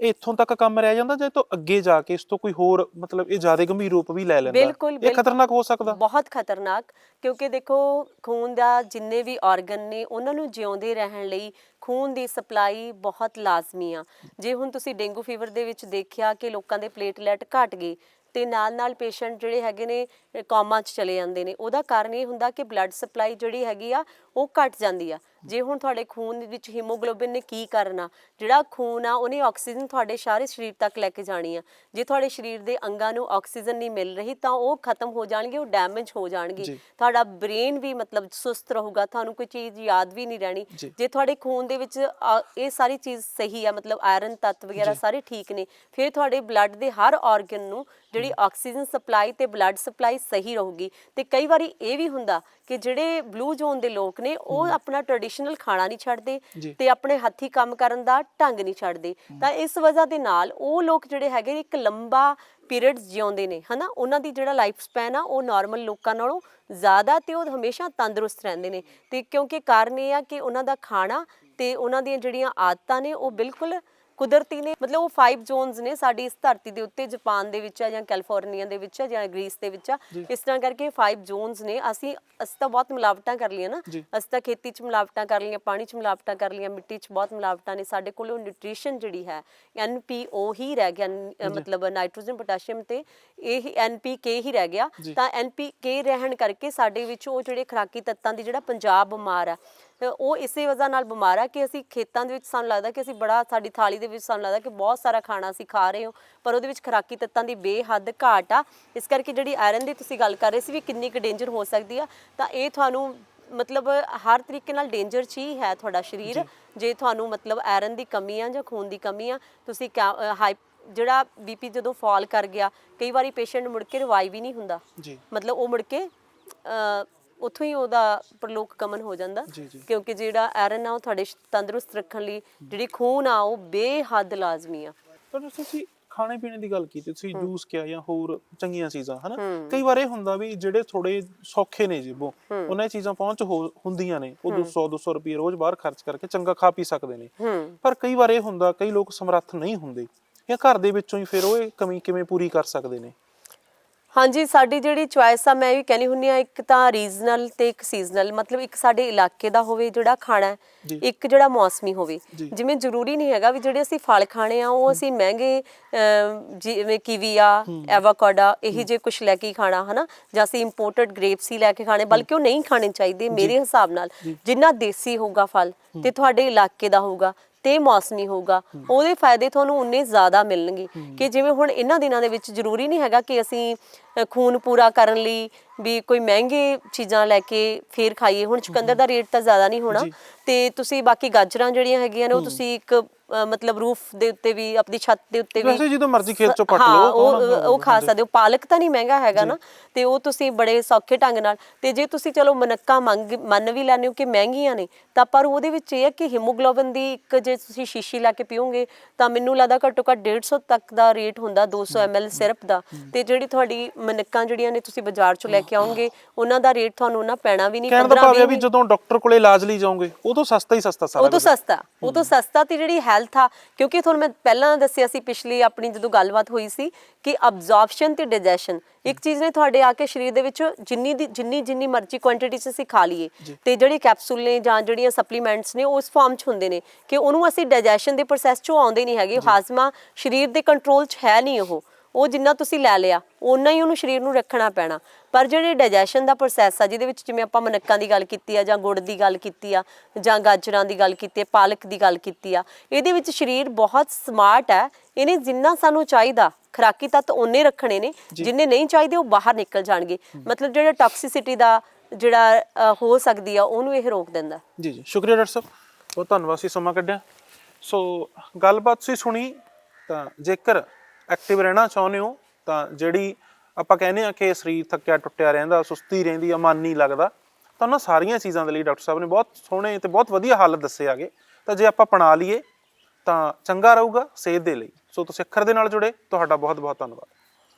ਇਹ ਇੱਥੋਂ ਤੱਕ ਕੰਮ ਰਹਿ ਜਾਂਦਾ ਜਾਂ ਤੋਂ ਅੱਗੇ ਜਾ ਕੇ ਇਸ ਤੋਂ ਕੋਈ ਹੋਰ ਮਤਲਬ ਇਹ ਜ਼ਿਆਦਾ ਗੰਭੀਰ ਰੂਪ ਵੀ ਲੈ ਲੈਂਦਾ? ਇਹ। ਖਤਰਨਾਕ ਹੋ ਸਕਦਾ? ਬਹੁਤ ਖਤਰਨਾਕ ਕਿਉਂਕਿ ਦੇਖੋ ਖੂਨ ਦਾ ਜਿੰਨੇ ਵੀ ਆਰਗਨ ਨੇ ਉਹਨਾਂ ਨੂੰ ਜਿਉਂਦੇ ਰਹਿਣ ਲਈ ਖੂਨ ਦੀ ਸਪਲਾਈ ਬਹੁਤ ਲਾਜ਼ਮੀ ਆ। ਜੇ ਹੁਣ ਤੁਸੀਂ ਡੇਂਗੂ ਫੀਵਰ ਦੇ ਵਿੱਚ ਦੇਖਿਆ ਕਿ ਲੋਕਾਂ ਦੇ ਪਲੇਟਲੈਟ ਘਟ ਗਏ ਤੇ ਨਾਲ ਨਾਲ ਪੇਸ਼ੈਂਟ ਜਿਹੜੇ ਹੈਗੇ ਨੇ ਕੋਮਾ 'ਚ ਚਲੇ ਜਾਂਦੇ ਨੇ ਉਹਦਾ ਕਾਰਨ ਇਹ ਹੁੰਦਾ ਕਿ ਬਲੱਡ ਸਪਲਾਈ ਜਿਹੜੀ ਹੈਗੀ ਆ ਉਹ ਘਟ ਜਾਂਦੀ ਆ। ਜੇ ਹੁਣ ਤੁਹਾਡੇ ਖੂਨ ਵਿੱਚ ਹੀਮੋਗਲੋਬਿਨ ਨੇ ਕੀ ਕਰਨਾ ਜਿਹੜਾ ਖੂਨ ਆ ਉਹਨੇ ਆਕਸੀਜਨ ਤੁਹਾਡੇ ਸਾਰੇ ਸਰੀਰ ਤੱਕ ਲੈ ਕੇ ਜਾਣੀ ਆ। ਜੇ ਤੁਹਾਡੇ ਸਰੀਰ ਦੇ ਅੰਗਾਂ ਨੂੰ ਆਕਸੀਜਨ ਨਹੀਂ ਮਿਲ ਰਹੀ ਤਾਂ ਉਹ ਖਤਮ ਹੋ ਜਾਣਗੇ ਉਹ ਡੈਮੇਜ ਹੋ ਜਾਣਗੇ। ਤੁਹਾਡਾ ਬ੍ਰੇਨ ਵੀ ਮਤਲਬ ਸੁਸਤ ਰਹੂਗਾ ਤੁਹਾਨੂੰ ਕੋਈ ਚੀਜ਼ ਯਾਦ ਵੀ ਨਹੀਂ ਰਹਿਣੀ। ਜੀ। ਤੁਹਾਡੇ ਖੂਨ ਦੇ ਵਿੱਚ ਇਹ ਸਾਰੀ ਚੀਜ਼ ਸਹੀ ਆ ਮਤਲਬ ਆਇਰਨ ਤੱਤ ਵਗੈਰਾ ਸਾਰੇ ਠੀਕ ਨੇ ਫਿਰ ਤੁਹਾਡੇ ਬਲੱਡ ਦੇ ਹਰ ਆਰਗਨ ਨੂੰ ਜਿਹੜੀ ਆਕਸੀਜਨ ਸਪਲਾਈ ਤੇ ਬਲੱਡ ਸਪਲਾਈ ਸਹੀ ਰਹੂਗੀ। ਤੇ ਕਈ ਵਾਰੀ ਇਹ ਵੀ ਹੁੰਦਾ ਕਿ ਜਿਹੜੇ ਬਲੂ ਜ਼ੋਨ ਦੇ ਲੋਕ ਨੇ ਉਹ ਆਪਣਾ ਟ੍ਰੈਡੀਸ਼ਨਲ ਖਾਣਾ ਨਹੀਂ ਛੱਡਦੇ। ਤੇ ਆਪਣੇ ਹੱਥੀ ਕੰਮ ਕਰਨ ਦਾ ਢੰਗ ਨਹੀਂ ਛੱਡਦੇ। ਤਾਂ ਇਸ ਵਜ੍ਹਾ ਦੇ ਨਾਲ ਉਹ ਲੋਕ ਜਿਹੜੇ ਹੈਗੇ ਇੱਕ ਲੰਬਾ ਪੀਰੀਅਡਸ ਜਿਉਂਦੇ ਨੇ ਹਨਾ? ਉਹਨਾਂ ਦੀ ਜਿਹੜਾ ਲਾਈਫ ਸਪੈਨ ਆ ਉਹ ਨਾਰਮਲ ਲੋਕਾਂ ਨਾਲੋਂ ਜ਼ਿਆਦਾ ਤੇ ਉਹ ਹਮੇਸ਼ਾ ਤੰਦਰੁਸਤ ਰਹਿੰਦੇ ਨੇ। ਤੇ ਕਿਉਂਕਿ ਕਾਰਨ ਇਹ ਆ ਕਿ ਉਹਨਾਂ ਦਾ ਖਾਣਾ ਤੇ ਉਹਨਾਂ ਦੀਆਂ ਜਿਹੜੀਆਂ ਆਦਤਾਂ ਨੇ ਉਹ ਬਿਲਕੁਲ ਕੁਦਰਤੀ ਨੇ ਮਤਲਬ ਉਹ 5 ਜ਼ੋਨਸ ਨੇ ਸਾਡੀ ਇਸ ਧਰਤੀ ਦੇ ਉੱਤੇ ਜਾਪਾਨ ਦੇ ਵਿੱਚ ਆ ਜਾਂ ਕੈਲੀਫੋਰਨੀਆ ਦੇ ਵਿੱਚ ਆ ਜਾਂ ਗ੍ਰੀਸ ਦੇ ਵਿੱਚ ਆ। ਇਸ ਤਰ੍ਹਾਂ ਕਰਕੇ 5 ਜ਼ੋਨਸ ਨੇ। ਅਸੀਂ ਅਸੀਂ ਤਾਂ ਬਹੁਤ ਮਿਲਾਵਟਾਂ ਕਰ ਲਈਆਂ ਨਾ। ਅਸੀਂ ਤਾਂ ਖੇਤੀ 'ਚ ਮਿਲਾਵਟਾਂ ਕਰ ਲਈਆਂ ਪਾਣੀ 'ਚ ਮਿਲਾਵਟਾਂ ਕਰ ਲਈਆਂ ਮਿੱਟੀ 'ਚ ਬਹੁਤ ਮਿਲਾਵਟਾਂ ਨੇ। ਸਾਡੇ ਕੋਲ ਉਹ ਨਿਊਟ੍ਰੀਸ਼ਨ ਜਿਹੜੀ ਹੈ ਐਨਪੀਓ ਹੀ ਰਹਿ ਗਿਆ ਮਤਲਬ ਨਾਈਟ੍ਰੋਜਨ ਪੋਟਾਸ਼ੀਅਮ ਤੇ ਇਹ ਐਨਪੀਕੇ ਹੀ ਰਹਿ ਗਿਆ। ਤਾਂ ਐਨਪੀਕੇ ਰਹਿਣ ਕਰਕੇ ਸਾਡੇ ਵਿੱਚ ਉਹ ਜਿਹੜੇ ਖੁਰਾਕੀ ਤੱਤਾਂ ਦੀ ਜਿਹੜਾ ਪੰਜਾਬ ਬਿਮਾਰ ਆ ਉਹ ਇਸੇ ਵਜ੍ਹਾ ਨਾਲ ਬਿਮਾਰ ਆ ਕਿ ਅਸੀਂ ਖੇਤਾਂ ਦੇ ਵਿੱਚ ਸਾਨੂੰ ਲੱਗਦਾ ਕਿ ਅਸੀਂ ਬੜਾ ਸਾਡੀ ਥਾਲੀ ਦੇ ਵਿੱਚ ਸਾਨੂੰ ਲੱਗਦਾ ਕਿ ਬਹੁਤ ਸਾਰਾ ਖਾਣਾ ਅਸੀਂ ਖਾ ਰਹੇ ਹਾਂ ਪਰ ਉਹਦੇ ਵਿੱਚ ਖੁਰਾਕੀ ਤੱਤਾਂ ਦੀ ਬੇਹੱਦ ਘਾਟ ਆ। ਇਸ ਕਰਕੇ ਜਿਹੜੀ ਆਇਰਨ ਦੀ ਤੁਸੀਂ ਗੱਲ ਕਰ ਰਹੇ ਸੀ ਵੀ ਕਿੰਨੀ ਕੁ ਡੇਂਜਰ ਹੋ ਸਕਦੀ ਆ ਤਾਂ ਇਹ ਤੁਹਾਨੂੰ ਮਤਲਬ ਹਰ ਤਰੀਕੇ ਨਾਲ ਡੇਂਜਰ 'ਚ ਹੀ ਹੈ ਤੁਹਾਡਾ ਸਰੀਰ। ਜੇ। ਤੁਹਾਨੂੰ ਮਤਲਬ ਆਇਰਨ ਦੀ ਕਮੀ ਆ ਜਾਂ ਖੂਨ ਦੀ ਕਮੀ ਆ ਤੁਸੀਂ ਹਾਈ ਜਿਹੜਾ ਬੀਪੀ ਜਦੋਂ ਫਾਲ ਕਰ ਗਿਆ ਕਈ ਵਾਰੀ ਪੇਸ਼ੈਂਟ ਮੁੜ ਕੇ ਰਿਵਾਈਵ ਹੀ ਨਹੀਂ ਹੁੰਦਾ। ਜੀ। ਮਤਲਬ ਉਹ ਮੁੜ ਕੇ ਉੱਥੋਂ ਹੀ ਉਹਦਾ ਪ੍ਰਲੋਕ ਗਮਨ ਹੋ ਜਾਂਦਾ। ਜੀ, ਜੀ। ਕਿਉਂਕਿ ਜਿਹੜਾ ਆਇਰਨ ਆ ਉਹ ਤੁਹਾਡੇ ਸ਼- ਤੰਦਰੁਸਤ ਰੱਖਣ ਲਈ ਜਿਹੜੀ ਖੂਨ ਆ ਉਹ ਬੇਹੱਦ ਲਾਜ਼ਮੀ ਆ। ਪਰ ਤੁਸੀਂ ਖਾਣੇ ਪੀਣੇ ਦੀ ਗੱਲ ਕੀਤੀ ਤੁਸੀਂ ਜੂਸ ਕਿਹਾ ਜਾਂ ਹੋਰ ਚੰਗੀਆਂ ਚੀਜ਼ਾਂ ਹਨਾ? ਕਈ ਵਾਰ ਇਹ ਹੁੰਦਾ ਵੀ ਜਿਹੜੇ ਥੋੜੇ ਸੌਖੇ ਨੇ ਜੀਬੋ ਉਹਨਾਂ ਇਹ ਚੀਜ਼ਾਂ ਪਹੁੰਚ ਹੋ- ਹੁੰਦੀਆਂ ਨੇ। ਉਹ 200 200 ਰੁਪਏ ਰੋਜ਼ ਬਾਹਰ ਖਰਚ ਕਰਕੇ ਚੰਗਾ ਖਾ ਪੀ ਸਕਦੇ ਨੇ। ਹੂੰ। ਪਰ ਕਈ ਵਾਰ ਇਹ ਹੁੰਦਾ ਕਈ ਲੋਕ ਸਮਰੱਥ ਨਹੀਂ ਹੁੰਦੇ। ਜਾਂ ਘਰ ਦੇ ਵਿੱਚੋਂ ਹੀ ਫਿਰ ਉਹ ਇਹ ਕਮੀ ਕਿਵੇਂ ਪੂਰੀ ਕਰ ਸਕਦੇ ਨੇ? ਹਾਂਜੀ ਸਾਡੀ ਜਿਹੜੀ ਚੁਆਇਸ ਆ ਮੈਂ ਵੀ ਕਹਿੰਦੀ ਹੁੰਨੀ ਆ ਇੱਕ ਤਾਂ ਰੀਜਨਲ ਤੇ ਇੱਕ ਸੀਜ਼ਨਲ ਮਤਲਬ ਇੱਕ ਸਾਡੇ ਇਲਾਕੇ ਦਾ ਹੋਵੇ ਜਿਹੜਾ ਖਾਣਾ ਹੈ। ਇੱਕ ਜਿਹੜਾ ਮੌਸਮੀ ਹੋਵੇ। ਜਿਵੇਂ ਜ਼ਰੂਰੀ ਨਹੀਂ ਹੈਗਾ ਵੀ ਜਿਹੜੇ ਅਸੀਂ ਫਲ ਖਾਣੇ ਆ ਉਹ ਅਸੀਂ ਮਹਿੰਗੇ ਅਮ, ਜਿਵੇਂ ਕੀਵੀ ਆ ਐਵਾਕਾਡਾ ਇਹੀ ਜੇ ਕੁਝ ਲੈ ਕੇ ਹੀ ਖਾਣਾ ਹਨਾ? ਜਾਂ ਅਸੀਂ ਇੰਪੋਰਟਡ ਗ੍ਰੇਪਸ ਹੀ ਲੈ ਕੇ ਖਾਣੇ ਬਲਕਿ ਉਹ ਨਹੀਂ ਖਾਣੇ ਚਾਹੀਦੇ ਮੇਰੇ ਹਿਸਾਬ ਨਾਲ। ਜਿੰਨਾ ਦੇਸੀ ਹੋਊਗਾ ਫਲ ਤੇ ਤੁਹਾਡੇ ਇਲਾਕੇ ਦਾ ਹੋਊਗਾ ਤੇ ਮੌਸਮੀ ਹੋਊਗਾ ਉਹਦੇ ਫਾਇਦੇ ਤੁਹਾਨੂੰ ਉਨੇ ਜ਼ਿਆਦਾ ਮਿਲਣਗੇ ਕਿ ਜਿਵੇਂ ਹੁਣ ਇਹਨਾਂ ਦਿਨਾਂ ਦੇ ਵਿੱਚ ਜ਼ਰੂਰੀ ਨਹੀਂ ਹੈਗਾ ਕਿ ਅਸੀਂ ਖੂਨ ਪੂਰਾ ਕਰਨ ਲਈ ਵੀ ਕੋਈ ਮਹਿੰਗੇ ਚੀਜ਼ਾਂ ਲੈ ਕੇ ਫੇਰ ਖਾਈਏ। ਹੁਣ ਚੁਕੰਦਰ ਦਾ ਰੇਟ ਤਾਂ ਜ਼ਿਆਦਾ ਨਹੀਂ ਹੋਣਾ। ਤੇ ਤੁਸੀਂ ਬਾਕੀ ਗਾਜਰਾਂ ਜਿਹੜੀਆਂ ਹੈਗੀਆਂ ਨੇ ਉਹ ਤੁਸੀਂ ਇੱਕ ਮਤਲਬ ਰੂਫ ਦੇ ਉੱਤੇ ਵੀ ਆਪਣੀ ਛੱਤ ਦੇ ਉੱਤੇ ਵੀ ਵੈਸੇ ਜਦੋਂ ਮਰਜ਼ੀ ਖੇਤ ਚੋਂ ਪੱਟ ਲਓ, ਉਹ ਉਹ ਖਾ ਸਕਦੇ ਹੋ। ਪਾਲਕ ਤਾਂ ਨਹੀਂ ਮਹਿੰਗਾ ਹੈਗਾ ਨਾ। ਤੇ ਉਹ ਤੁਸੀਂ ਬੜੇ ਸੌਖੇ ਢੰਗ ਨਾਲ। ਤੇ ਜੇ ਤੁਸੀਂ ਚਲੋ ਮਨੱਕਾ ਮੰਗ ਮੰਨ ਵੀ ਲੈਂਦੇ ਹੋ ਕਿ ਮਹਿੰਗੀਆਂ ਨੇ ਤਾਂ ਪਰ ਉਹਦੇ ਵਿੱਚ ਇਹ ਹੈ ਕਿ ਹੀਮੋਗਲੋਬਿਨ ਦੀ ਇੱਕ ਜੇ ਤੁਸੀਂ ਸ਼ੀਸ਼ੀ ਲਾ ਕੇ ਪੀਓਗੇ ਤਾਂ ਮੈਨੂੰ ਲੱਗਦਾ ਘੱਟੋ ਘੱਟ 150 ਤੱਕ ਦਾ ਰੇਟ ਹੁੰਦਾ 200 ml ਸਿਰਪ ਦਾ। ਤੇ ਜਿਹੜੀ ਤੁਹਾਡੀ ਮਨੱਕਾਂ ਜਿਹੜੀਆਂ ਨੇ ਤੁਸੀਂ ਬਾਜ਼ਾਰ ਚੋਂ ਲੈ ਕੇ ਆਓਗੇ ਉਹਨਾਂ ਦਾ ਰੇਟ ਤੁਹਾਨੂੰ ਨਾ ਪੈਣਾ ਵੀ ਨਹੀਂ ਕਹਿਣ ਦਾ 15 ਭਾਵ ਇਹ 20 ਵੀ ਜਦੋਂ ਡਾਕਟਰ ਕੋਲੇ ਇਲਾਜ ਲਈ ਜਾਓਗੇ ਉਹ ਤੋਂ ਸਸਤਾ ਹੀ ਸਸਤਾ ਸਾਰਾ ਉਹ ਤੋਂ। ਸਸਤਾ ਉਹ ਤੋਂ ਸਸਤਾ ਤੇ ਜਿਹੜੀ ਹੈਲਥ ਆ ਕਿਉਂਕਿ ਤੁਹਾਨੂੰ ਮੈਂ ਪਹਿਲਾਂ ਦੱਸਿਆ ਸੀ ਪਿਛਲੀ ਆਪਣੀ ਜਦੋਂ ਗੱਲਬਾਤ ਹੋਈ ਸੀ ਕਿ ਅਬਜ਼ੌਰਪਸ਼ਨ ਤੇ ਡਾਈਜੈਸ਼ਨ ਇੱਕ ਚੀਜ਼ ਨੇ ਤੁਹਾਡੇ ਆ ਕੇ ਸਰੀਰ ਦੇ ਵਿੱਚ ਜਿੰਨੀ ਦੀ ਜਿੰਨੀ ਜਿੰਨੀ ਮਰਜ਼ੀ ਕੁਆਂਟੀਟੀ ਚ ਅਸੀਂ ਖਾ ਲਈਏ ਤੇ ਜਿਹੜੀ ਕੈਪਸੂਲ ਨੇ ਜਾਂ ਜਿਹੜੀਆਂ ਸਪਲੀਮੈਂਟਸ ਨੇ ਉਸ ਫਾਰਮ ਚ ਹੁੰਦੇ ਨੇ ਕਿ ਉਹਨੂੰ ਅਸੀਂ ਡਾਈਜੈਸ਼ਨ ਦੇ ਪ੍ਰੋਸੈਸ ਚੋਂ ਆਉਂਦੇ ਨਹੀਂ ਹੈਗੇ ਹਾਜ਼ਮਾ ਸਰੀਰ ਦੇ ਕੰਟਰੋਲ ਚ ਹੈ ਨਹੀਂ ਉਹ। ਉਹ ਜਿੰਨਾ ਤੁਸੀਂ ਲੈ ਲਿਆ ਓਨਾ ਹੀ ਉਹਨੂੰ ਸਰੀਰ ਨੂੰ ਰੱਖਣਾ ਪੈਣਾ। ਪਰ ਜਿਹੜੇ ਡਾਈਜੈਸ਼ਨ ਦਾ ਪ੍ਰੋਸੈਸ ਆ ਜਿਹਦੇ ਵਿੱਚ ਜਿਵੇਂ ਆਪਾਂ ਮਨੱਕਾਂ ਦੀ ਗੱਲ ਕੀਤੀ ਆ ਜਾਂ ਗੁੜ ਦੀ ਗੱਲ ਕੀਤੀ ਆ ਜਾਂ ਗਾਜਰਾਂ ਦੀ ਗੱਲ ਕੀਤੀ ਆ ਪਾਲਕ ਦੀ ਗੱਲ ਕੀਤੀ ਆ ਇਹਦੇ ਵਿੱਚ ਸਰੀਰ ਬਹੁਤ ਸਮਾਰਟ ਹੈ ਇਹਨੇ ਜਿੰਨਾ ਸਾਨੂੰ ਚਾਹੀਦਾ ਖਰਾਕੀ ਤੱਤ ਉਹਨੇ ਰੱਖਣੇ ਨੇ ਜਿੰਨੇ ਨਹੀਂ ਚਾਹੀਦੇ ਉਹ ਬਾਹਰ ਨਿਕਲ ਜਾਣਗੇ। ਮਤਲਬ ਜਿਹੜਾ ਟਾਕਸਿਸਿਟੀ ਦਾ ਜਿਹੜਾ ਹੋ ਸਕਦੀ ਆ ਉਹਨੂੰ ਇਹ ਰੋਕ ਦਿੰਦਾ। ਜੀ ਜੀ। ਸ਼ੁਕਰੀਆ ਡਾਕਟਰ ਸਾਹਿਬ। ਬਹੁਤ ਧੰਨਵਾਦ ਸੀ ਸਮਾਂ ਕੱਢਿਆ। ਸੋ ਗੱਲਬਾਤ ਤੁਸੀਂ ਸੁਣੀ ਤਾਂ ਜੇਕਰ ਐਕਟਿਵ ਰਹਿਣਾ ਚਾਹੁੰਦੇ ਹੋ, ਤਾਂ ਜਿਹੜੀ ਆਪਾਂ ਕਹਿੰਦੇ ਆ ਕਿ ਸਰੀਰ ਥੱਕਿਆ ਟੁੱਟਿਆ ਰਹਿੰਦਾ, ਸੁਸਤੀ ਰਹਿੰਦੀ ਆ, ਮਨ ਨਹੀਂ ਲੱਗਦਾ, ਤਾਂ ਉਹਨਾਂ ਸਾਰੀਆਂ ਚੀਜ਼ਾਂ ਦੇ ਲਈ ਡਾਕਟਰ ਸਾਹਿਬ ਨੇ ਬਹੁਤ ਸੋਹਣੇ ਤੇ ਬਹੁਤ ਵਧੀਆ ਹਾਲਤ ਦੱਸੇ ਆਗੇ ਤਾਂ ਜੇ ਆਪਾਂ ਅਪਣਾ ਲਈਏ, ਤਾਂ ਚੰਗਾ ਰਹੂਗਾ ਸਿਹਤ ਦੇ ਲਈ। ਸੋ ਤੁਸੀਂ ਅੱਖਰ ਦੇ ਨਾਲ ਜੁੜੇ, ਤੁਹਾਡਾ ਬਹੁਤ ਬਹੁਤ ਧੰਨਵਾਦ।